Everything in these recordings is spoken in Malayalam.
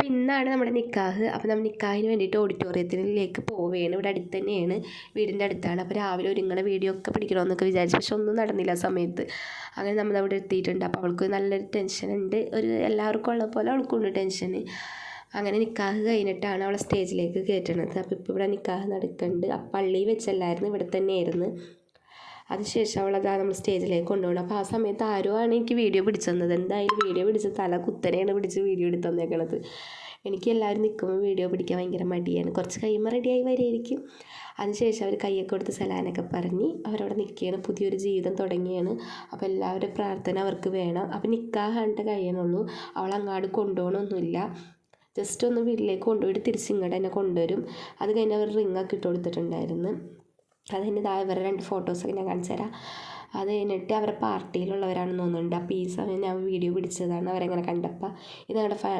അപ്പോൾ ഇന്നാണ് നമ്മുടെ നിക്കാഹ്. അപ്പോൾ നമ്മൾ നിക്കാഹിന് വേണ്ടിയിട്ട് ഓഡിറ്റോറിയത്തിലേക്ക് പോവുകയാണ്. ഇവിടെ അടുത്ത് തന്നെയാണ് വീടിന്റെ അടുത്താണ്. അപ്പോൾ രാവിലെ ഒരു ഒരുങ്ങണ വീഡിയോ ഒക്കെ പിടിക്കണമെന്നൊക്കെ വിചാരിച്ചു. പക്ഷെ ഒന്നും നടന്നില്ല ആ സമയത്ത്. അങ്ങനെ നമ്മൾ അവിടെ എത്തിയിട്ടുണ്ട്. അപ്പോൾ അവൾക്ക് നല്ലൊരു ടെൻഷൻ ഉണ്ട്. ഒരു എല്ലാവർക്കും ഉള്ള പോലെ അവൾക്കുണ്ട് ടെൻഷൻ അങ്ങനെ നിക്കാഹ് കഴിഞ്ഞിട്ടാണ് അവളെ സ്റ്റേജിലേക്ക് കയറ്റണത്. അപ്പോൾ ഇപ്പോൾ ഇവിടെ നിക്കാഹ് നടക്കുന്നുണ്ട്. പള്ളിയിൽ വെച്ചല്ലായിരുന്നു. ഇവിടെ തന്നെയായിരുന്നു. അതിനുശേഷം അവളതാ നമ്മൾ സ്റ്റേജിലേക്ക് കൊണ്ടുപോകണം. അപ്പോൾ ആ സമയത്ത് ആരോ ആണ് എനിക്ക് വീഡിയോ പിടിച്ചു തന്നത് എന്തായാലും വീഡിയോ പിടിച്ച് തല കുത്തനെയാണ് പിടിച്ച് വീഡിയോ എടുത്ത് തന്നേക്കണത് എനിക്ക് എല്ലാവരും നിൽക്കുമ്പോൾ വീഡിയോ പിടിക്കാൻ ഭയങ്കര മടിയാണ്. കുറച്ച് കൈമ റെഡിയായി വരുമായിരിക്കും അതിനുശേഷം അവർ കൈയൊക്കെ കൊടുത്ത് സലാനൊക്കെ പറഞ്ഞ് അവരവിടെ നിൽക്കുകയാണ്. പുതിയൊരു ജീവിതം തുടങ്ങിയാണ്. അപ്പോൾ എല്ലാവരുടെ പ്രാർത്ഥന അവർക്ക് വേണം. അപ്പോൾ നിൽക്കാണ്ട് കഴിയണുള്ളൂ. അവൾ അങ്ങാട് കൊണ്ടുപോകണമൊന്നുമില്ല ജസ്റ്റ് ഒന്ന് വീട്ടിലേക്ക് കൊണ്ടുപോയിട്ട് തിരിച്ച് ഇങ്ങോട്ട് തന്നെ കൊണ്ടുവരും. അത് കഴിഞ്ഞ് അവർ റിങ്ങൊക്കെ ഇട്ട് കൊടുത്തിട്ടുണ്ടായിരുന്നു. അത് കഴിഞ്ഞ് ഇതാ ഇവരുടെ രണ്ട് ഫോട്ടോസൊക്കെ ഞാൻ കാണിച്ചു തരാം. അത് കഴിഞ്ഞിട്ട് അവരുടെ പാർട്ടിയിലുള്ളവരാണെന്ന് തോന്നുന്നുണ്ട്. അപ്പോൾ ഈ സമയം ഞാൻ വീഡിയോ പിടിച്ചതാണ് അവരെങ്ങനെ കണ്ടപ്പോൾ ഇത് ഞങ്ങളുടെ ഫാ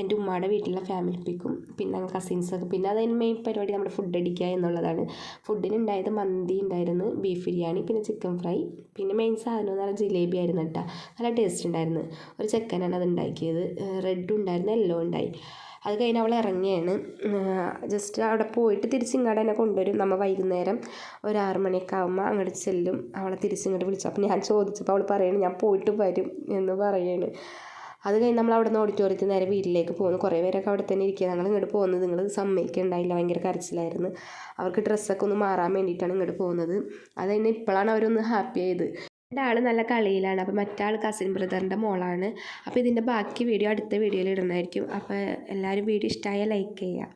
എന്റെ ഉമ്മയുടെ വീട്ടിലെ ഫാമിലി പിക്കും പിന്നെ ഞങ്ങൾ കസിൻസൊക്കെ പിന്നെ അതിന് മെയിൻ പരിപാടി നമ്മുടെ ഫുഡ് അടിക്കുക എന്നുള്ളതാണ്. ഫുഡിന് ഉണ്ടായത് മന്തി ഉണ്ടായിരുന്നു ബീഫ് ബിരിയാണി പിന്നെ ചിക്കൻ ഫ്രൈ പിന്നെ മെയിൻ സാധനം എന്ന് പറഞ്ഞാൽ ജിലേബി ആയിരുന്നു കേട്ടോ നല്ല ടേസ്റ്റ് ഉണ്ടായിരുന്നു ഒരു ചെക്കനാണ് അത് ഉണ്ടാക്കിയത് റെഡ് ഉണ്ടായിരുന്നു യെല്ലോ ഉണ്ടായി അത് കഴിഞ്ഞ് അവൾ ഇറങ്ങുകയാണ് ജസ്റ്റ് അവിടെ പോയിട്ട് തിരിച്ച് ഇങ്ങോട്ട് തന്നെ കൊണ്ടുവരും. നമ്മൾ വൈകുന്നേരം ഒരു ആറ് മണിയൊക്കെ ആകുമ്പോൾ അങ്ങോട്ട് ചെല്ലും. അവളെ തിരിച്ച് ഇങ്ങോട്ട് വിളിച്ചു. അപ്പോൾ ഞാൻ ചോദിച്ചപ്പോൾ അവൾ പറയുകയാണ് ഞാൻ പോയിട്ട് വരും എന്ന് പറയുകയാണ് അത് കഴിഞ്ഞ് നമ്മൾ അവിടെ നിന്ന് ഓഡിറ്റോറിയത്തിൽ നേരെ വീട്ടിലേക്ക് പോകുന്നു. കുറേ പേരൊക്കെ അവിടെ തന്നെ ഇരിക്കുക. ഞങ്ങൾ ഇങ്ങോട്ട് പോകുന്നത് നിങ്ങൾ സമ്മതിക്കുന്നുണ്ടായില്ല ഭയങ്കര കരച്ചിലായിരുന്നു. അവർക്ക് ഡ്രസ്സൊക്കെ ഒന്ന് മാറാൻ വേണ്ടിയിട്ടാണ് ഇങ്ങോട്ട് പോകുന്നത്. അത് കഴിഞ്ഞ് ഇപ്പോഴാണ് അവരൊന്ന് ഹാപ്പി ആയത്. രണ്ടാൾ നല്ല കളിയിലാണ്. അപ്പോൾ മറ്റാൾ കസിൻ ബ്രദറിന്റെ മോളാണ്. അപ്പോൾ ഇതിന്റെ ബാക്കി വീഡിയോ അടുത്ത വീഡിയോയിൽ ഇടുന്നതായിരിക്കും. അപ്പോൾ എല്ലാവരും വീഡിയോ ഇഷ്ടമായാൽ ലൈക്ക് ചെയ്യുക.